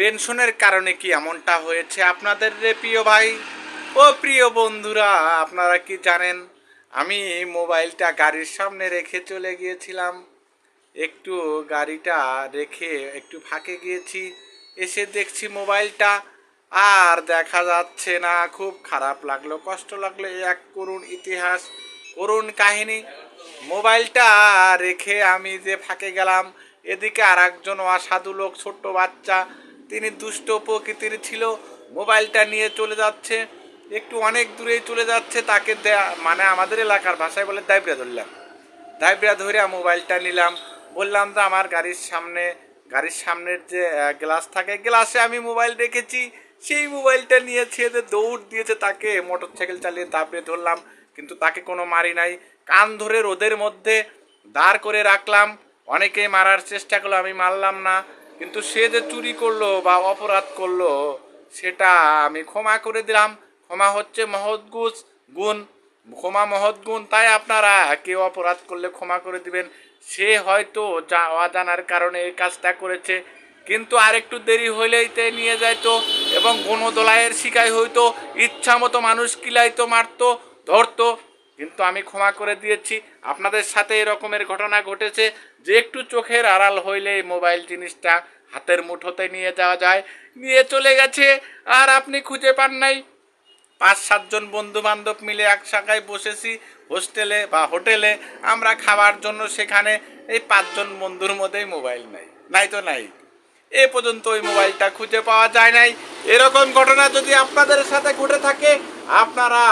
টেনশনের কারণে কি এমনটা হয়েছে? আপনাদের রে প্রিয় ভাই। ও প্রিয় বন্ধুরা, আপনারা কি জানেন, আমি মোবাইলটা গাড়ির সামনে রেখে চলে গিয়েছিলাম। একটু গাড়িটা রেখে একটু ফাঁকে গিয়েছি, এসে দেখছি মোবাইলটা। আর দেখা যাচ্ছে না, খুব খারাপ লাগল, কষ্ট লাগল এক করুণ ইতিহাস, করুণ কাহিনী। মোবাইলটা রেখে আমি যে ফাঁকে গেলাম, এদিকে আর একজন অসাধু লোক, ছোট্ট বাচ্চা তিনি দুষ্ট প্রকৃতির ছিল, মোবাইলটা নিয়ে চলে যাচ্ছে। একটু অনেক দূরেই চলে যাচ্ছে, তাকে মানে আমাদের এলাকার ভাষায় বলে দায়বরা ধরলাম। দায়বরা ধরে মোবাইলটা নিলাম। বললাম, তো আমার গাড়ির সামনে, গাড়ির সামনের যে গ্লাস থাকে, গ্লাসে আমি মোবাইল রেখেছি। সেই মোবাইলটা নিয়েছে যে দৌড় দিয়েছে তাকে। মোটর সাইকেল চালিয়ে দাবড়ে ধরলাম, কিন্তু তাকে কোনো মারি নাই। কান ধরে রোদের মধ্যে দাঁড় করে রাখলাম। অনেকেই মারার চেষ্টা করল, আমি মারলাম না। কিন্তু সে যে চুরি করল বা অপরাধ করল, সেটা আমি ক্ষমা করে দিলাম। ক্ষমা হচ্ছে মহৎ গুজ, গুণ। ক্ষমা মহৎ গুণ, তাই আপনারা কেউ অপরাধ করলে ক্ষমা করে দিবেন। সে হয়তো যা অজানার কারণে এই কাজটা করেছে, কিন্তু আর একটু দেরি হইলেই তে নিয়ে যাইতো এবং গণদোলাইয়ের শিকায় হইতো। ইচ্ছা মতো মানুষ কিলাইতো, মারতো, ধরতো। কিন্তু আমি ক্ষমা করে দিয়েছি। আপনাদের সাথে এরকমের ঘটনা ঘটেছে। যে একটু চোখের আড়াল হইলে মোবাইল জিনিসটা হাতের মুঠোতে নিয়ে যাওয়া যায়। নিয়ে চলে গেছে, আর আপনি খুঁজে পান নাই। পাঁচ সাতজন বন্ধু বান্ধব মিলে এক শাখায় বসেছি, হোস্টেলে বা হোটেলে। আমরা খাওয়ার জন্য সেখানে এই পাঁচজন বন্ধুর মধ্যেই মোবাইল নাই। নাই তো নাই। এ পর্যন্ত ওই মোবাইলটা খুঁজে পাওয়া যায় নাই। এরকম ঘটনা যদি আপনাদের সাথে ঘটে থাকে, আপনারা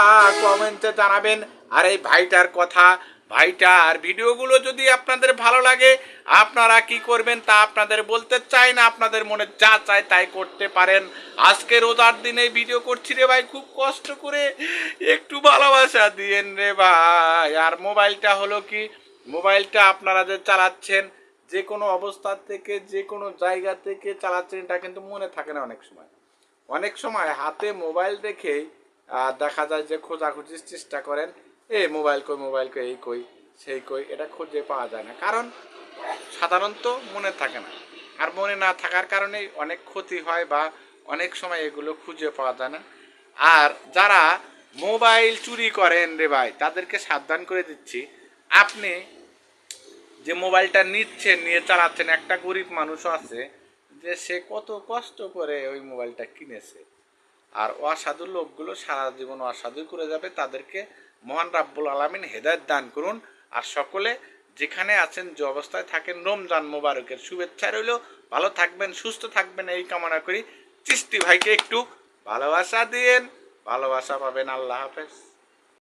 কমেন্টে জানাবেন। আর এই ভাইটার কথা, ভাইটা আর ভিডিওগুলো যদি আপনাদের ভালো লাগে, আপনারা কি করবেন তা আপনাদের বলতে চাই না, আপনাদের মনে যা চায় তাই করতে পারেন। আজকে রোজার দিনে ভিডিও করছি রে ভাই, খুব কষ্ট করে। একটু ভালোবাসা দিয়েন রে ভাই। আর মোবাইলটা হলো কি, মোবাইলটা আপনারা যে চালাচ্ছেন, যে কোনো অবস্থা থেকে, যে কোনো জায়গা থেকে চালাচ্ছেন, এটা কিন্তু মনে থাকে না অনেক সময়। অনেক সময় হাতে মোবাইল রেখেই দেখা যায় যে খোঁজাখুঁজির চেষ্টা করেন, এ, মোবাইল কই মোবাইল কই, এই কই, সেই কই? এটা খুঁজে পাওয়া যায় না। কারণ সাধারণত মনে থাকে না। আর মনে না থাকার কারণেই অনেক ক্ষতি হয় বা অনেক সময় এগুলো খুঁজে পাওয়া যায় না। আর যারা মোবাইল চুরি করেন রে ভাই, তাদেরকে সাবধান করে দিচ্ছি। আপনি যে মোবাইলটা নিচ্ছেন, নিয়ে চালাচ্ছেন, একটা গরিব মানুষও আছে যে সে কত কষ্ট করে ওই মোবাইলটা কিনেছে। আর অসাধু লোকগুলো সারা জীবন অসাধু করে যাবে, তাদেরকে মহান রাব্বুল আলামিন হেদায়ত দান করুন। আর সকলে যেখানে আছেন, যে অবস্থায় থাকেন, রমজান মোবারকের শুভেচ্ছা রইল। ভালো থাকবেন, সুস্থ থাকবেন, এই কামনা করি। চিস্তি ভাইকে একটু ভালোবাসা দিয়েন। ভালোবাসা পাবেন, আল্লাহ হাফেজ।